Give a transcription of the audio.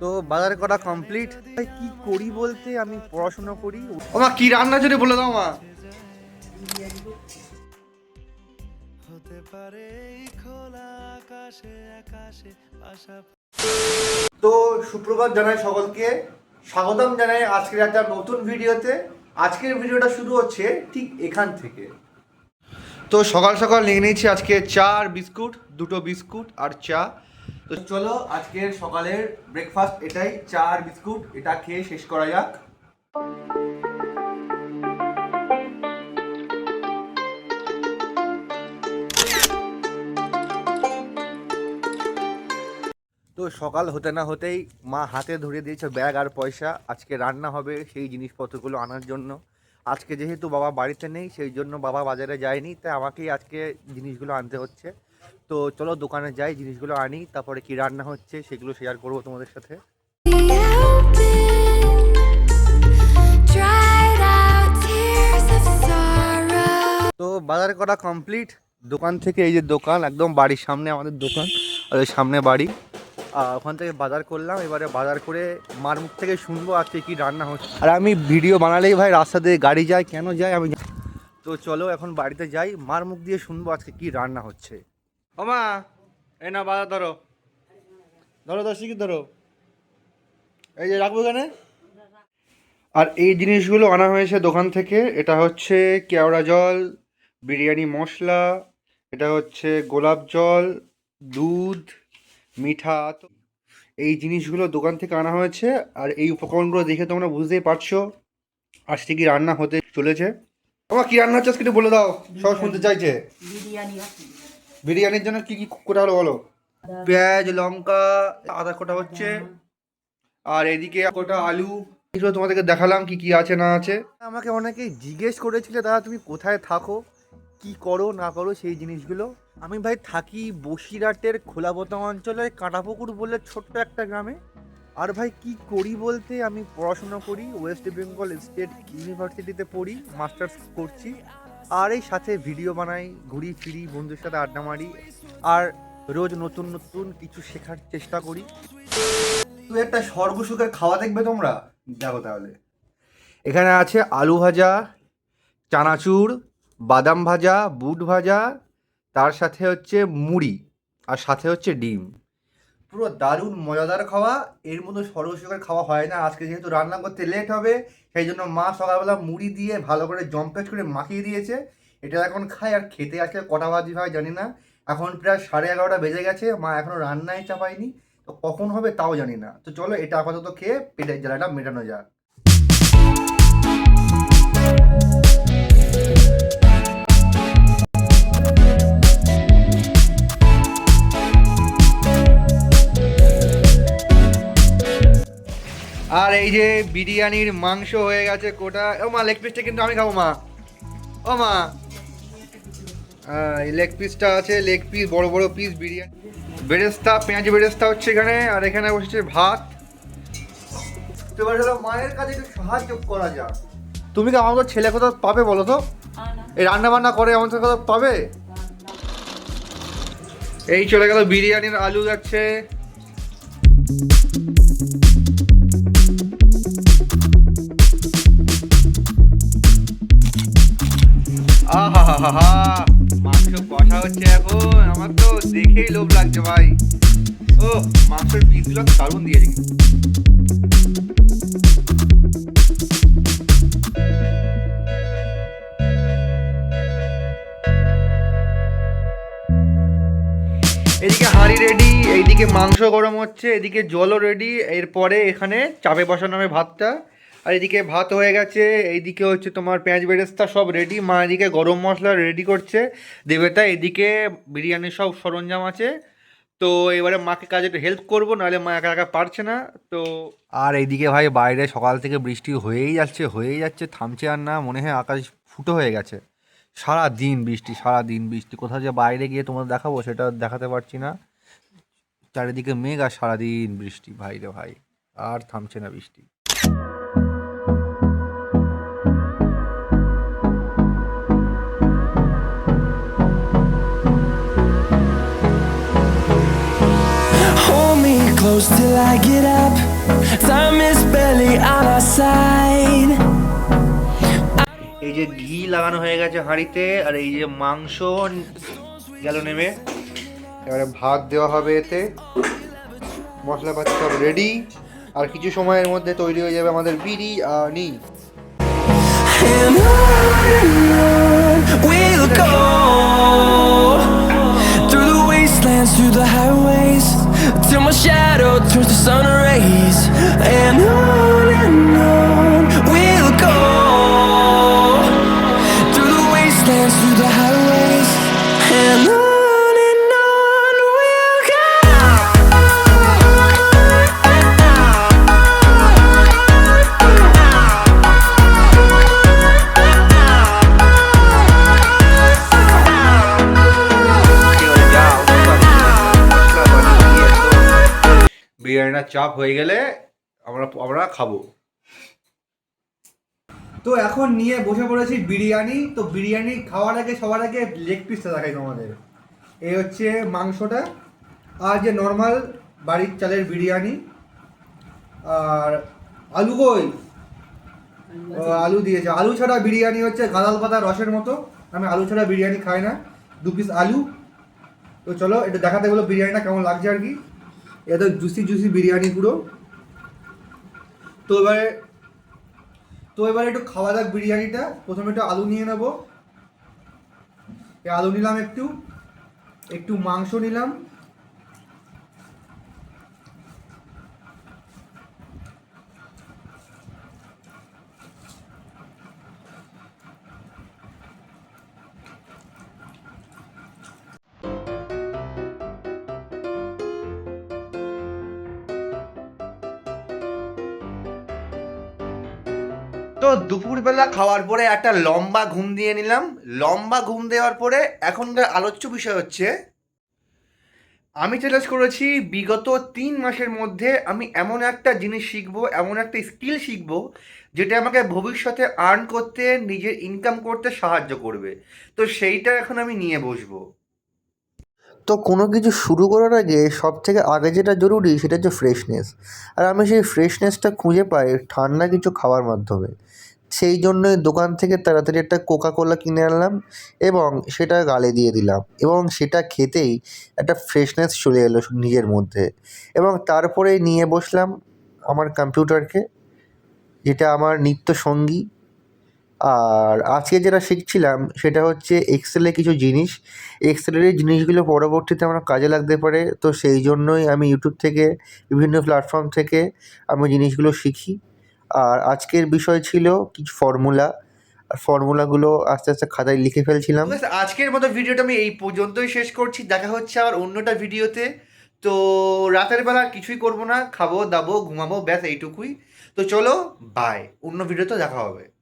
তো বাজার করা কমপ্লিট কি করি বলতে? আমি পড়াশোনা করি। ওমা কি রান্না যদি বলে দাও মা। হতে পারে তো সুপ্রভাত জানাই সকলকে। স্বাগতম জানাই আজকের একটা নতুন ভিডিওতে। আজকের ভিডিওটা শুরু হচ্ছে ঠিক এখান থেকে। তো সকাল সকাল নিয়ে নিয়েছি আজকে চা আর বিস্কুট দুটো বিস্কুট আর চা। তো চলো আজকের সকালের ব্রেকফাস্ট এটাই চা আর বিস্কুট, এটা খেয়ে শেষ করা যাক। তো সকাল হতে না হতেই মা হাতে ধরে দিয়েছে ব্যাগ আর পয়সা। আজকে রান্না হবে সেই জিনিসপত্রগুলো আনার জন্য। আজকে যেহেতু বাবা বাড়িতে নেই, সেই জন্য বাবা বাজারে যায়নি, তাই আমাকেই আজকে জিনিসগুলো আনতে হচ্ছে। তো চলো দোকানে যাই, জিনিসগুলো আনি, তারপরে কি রান্না হচ্ছে সেগুলো শেয়ার করব তোমাদের সাথে. তো বাজার করা কমপ্লিট দোকান থেকে এই যে দোকান, একদম বাড়ির সামনে আমাদের দোকান, আর ওই সামনে বাড়ি। ওখান থেকে বাজার করলাম, এবারে বাজার করে মার মুখ থেকে শুনব আজকে কি রান্না হচ্ছে। আর আমি ভিডিও বানালেই ভাই রাস্তা দিয়ে গাড়ি যায়, কেন যায় আমি তো চলো এখন বাড়িতে যাই, মার মুখ দিয়ে শুনব আজকে কি রান্না হচ্ছে। ও মা এই না বাজার ধরো। ধরো ধরো শিখি ধরো। এই যে রাখব এখানে। আর এই জিনিসগুলো আনা হয়েছে দোকান থেকে। এটা হচ্ছে কেওড়া জল বিরিয়ানি মশলা এটা হচ্ছে গোলাপ জল দুধ মিঠা। এই জিনিসগুলো দোকান থেকে আনা হয়েছে। আর এই উপকরণগুলো দেখে তোমরা বুঝতেই পারছ আজকে কি রান্না হতে চলেছে। আমার কি রান্না হচ্ছে আজকে একটু বলে দাও। সব শুনতে চাইছে। বিরিয়ানি আছে। বিরিয়ানির জন্য কি কি কোটা হলো বলো? পেঁয়াজ লঙ্কা আদা কোটা হচ্ছে? আর এদিকে কোটা আলু? এগুলো তোমাদেরকে দেখালাম কি কি আছে না আছে। আমাকে অনেকে জিজ্ঞেস করেছিল দাদা তুমি কোথায় থাকো? কি করো না করো সেই জিনিসগুলো? আমি ভাই থাকি বসিরহাটের খোলাবতা অঞ্চলের কাঁটাপুকুর বলে ছোট্ট একটা গ্রামে। আর ভাই কি করি বলতে? আমি পড়াশোনা করি ওয়েস্ট বেঙ্গল স্টেট ইউনিভার্সিটিতে পড়ি মাস্টার্স করছি। আর এই সাথে ভিডিও বানাই ঘুরি ফিরি বন্ধুর সাথে আড্ডা মারি। আর রোজ নতুন নতুন কিছু শেখার চেষ্টা করি। তুই একটা সর্বসুখের খাওয়া দেখবে তোমরা? দেখো তাহলে। এখানে আছে আলু ভাজা চানাচুর বাদাম ভাজা বুট ভাজা তার সাথে হচ্ছে মুড়ি আর সাথে হচ্ছে ডিম। পুরো দারুণ মজাদার খাওয়া। এর মতো সর্বসুখের খাওয়া হয় না। আজকে যেহেতু রান্না করতে লেট হবে, সেই জন্য মা সকালবেলা মুড়ি দিয়ে ভালো করে জম্পেট করে মাখিয়ে দিয়েছে। এটা এখন খায় আর খেতে আজকে কটা বাজি হয় জানি না। এখন প্রায় সাড়ে এগারোটা বেজে গেছে। মা এখনও রান্নায় চাপায়নি। তো কখন হবে তাও জানি না। তো চলো এটা আপাতত খেয়ে পেটের জ্বালাটা মেটানো যাক। এই যে বিরিয়ানির মাংস হয়ে গেছে কোটা। ও মা লেগ পিসটা কিন্তু আমি খাব মা। ও মা। এই লেগ পিসটা আছে লেগ পিস বড় বড় পিস বিরিয়ানি। বেরেস্তা পেঁয়াজ বেরেস্তা হচ্ছে এখানে আর এখানে বসেছে ভাত। তো এবার হলো মায়ের কাছে একটু সাহায্য করা যাক। তুমি কি আমাদের ছেলে কোথাও পাবে বলো তো? এই রান্না বান্না করে আমাদের কোথাও পাবে? এই চলে গেল বিরিয়ানির আলু যাচ্ছে। মাংস কষা হচ্ছে এখন। আমার তো দেখেই লোভ লাগছে ভাই। ও, মাংসের পিসগুলো দারুণ এদিকে হাঁড়ি রেডি এইদিকে মাংস গরম হচ্ছে, এদিকে জলও রেডি এরপরে এখানে চাপে বসানো হবে ভাতটা। আর এদিকে ভাত হয়ে গেছে, এইদিকে হচ্ছে তোমার পেঁয়াজ বেরেস্তা সব রেডি মা এদিকে গরম মশলা রেডি করছে। দেবেতা এদিকে বিরিয়ানির সব সরঞ্জাম আছে। তো এবারে মাকে কাজে একটু হেল্প করব, নাহলে মা একা একা পারছে না। তো আর এইদিকে ভাই বাইরে সকাল থেকে বৃষ্টি হয়েই যাচ্ছে হয়েই যাচ্ছে, থামছে আর না, মনে হয় আকাশ ফুটো হয়ে গেছে। সারা দিন বৃষ্টি সারা দিন বৃষ্টি। কোথাও যে বাইরে গিয়ে তোমাদের দেখাবো, সেটা দেখাতে পারছি না। চারিদিকে মেঘ আর সারাদিন বৃষ্টি, ভাই রে ভাই। আর থামছে না বৃষ্টি। Close till I get up Time is barely on our side. এই যে ঘি লাগানো হয়ে গেছে হাঁড়িতে আর এই যে মাংস গেল নেমে এবারে ভাত দেওয়া হবে এতে মশলাপাতি সব রেডি আর কিছু সময়ের মধ্যে তৈরি হয়ে যাবে আমাদের biryani And on we'll go through the wastelands, through the highways, till my shadow turns to sun বিরিয়ানিটা চাপ হয়ে গেলে আমরা আমরা খাব। তো এখন নিয়ে বসে পড়েছি বিরিয়ানি। তো বিরিয়ানি খাওয়ার আগে সবার আগে লেগ পিসটা দেখাই তোমাদের। এই হচ্ছে মাংসটা। আর যে নর্মাল বাড়ির চালের বিরিয়ানি আর আলু কই আলু দিয়েছে। আলু ছাড়া বিরিয়ানি হচ্ছে গাদাল পাতা রসের মতো। আমি আলু ছাড়া বিরিয়ানি খাই না। দু পিস আলু। তো চলো এটা দেখাতে গেলো বিরিয়ানিটা কেমন লাগছে আর কি। এটা জুসি জুসি বিরিয়ানি পুরো। তো এবারে তো এবারে একটু খাওয়া যাক বিরিয়ানিটা। প্রথমে একটু আলু নিয়ে নেব। আলু নিলাম একটু। একটু মাংস নিলাম। তো দুপুরবেলা খাওয়ার পরে একটা লম্বা ঘুম দিয়ে নিলাম। লম্বা ঘুম দেওয়ার পরে এখনকার আলোচ্য বিষয় হচ্ছে, আমি চ্যালেঞ্জ করেছি বিগত তিন মাসের মধ্যে আমি এমন একটা জিনিস শিখব, এমন একটা স্কিল শিখব, যেটা আমাকে ভবিষ্যতে আর্ন করতে, নিজের ইনকাম করতে সাহায্য করবে। তো সেইটা এখন আমি নিয়ে বসবো। তো কোনো কিছু শুরু করার আগে সব থেকে আগে যেটা জরুরি সেটা হচ্ছে ফ্রেশনেস আর আমি সেই ফ্রেশনেসটা খুঁজে পাই ঠান্ডা কিছু খাওয়ার মাধ্যমে। সেই জন্যই দোকান থেকে তাড়াতাড়ি একটা কোকা কোলা কিনে আনলাম এবং সেটা গালে দিয়ে দিলাম এবং সেটা খেতেই একটা ফ্রেশনেস চলে এলো নিজের মধ্যে। এবং তারপরেই নিয়ে বসলাম আমার কম্পিউটারকে যেটা আমার নিত্য সঙ্গী। আর আজকে যেটা শিখছিলাম সেটা হচ্ছে এক্সেলে কিছু জিনিস। এক্সেলের জিনিসগুলো পরবর্তীতে আমার কাজে লাগতে পারে। তো সেই জন্যই আমি ইউটিউব থেকে, বিভিন্ন প্ল্যাটফর্ম থেকে আমি জিনিসগুলো শিখি। আর আজকের বিষয় ছিল কিছু ফর্মুলা আর ফর্মুলাগুলো আস্তে আস্তে খাতায় লিখে ফেলছিলাম। আজকের মতো ভিডিওটা আমি এই পর্যন্তই শেষ করছি। দেখা হচ্ছে আবার অন্যটা ভিডিওতে। তো রাতের বেলা কিছুই করব না। খাব, দাবো, ঘুমাবো, ব্যাস এইটুকুই। তো চলো বাই অন্য ভিডিওতে দেখা হবে।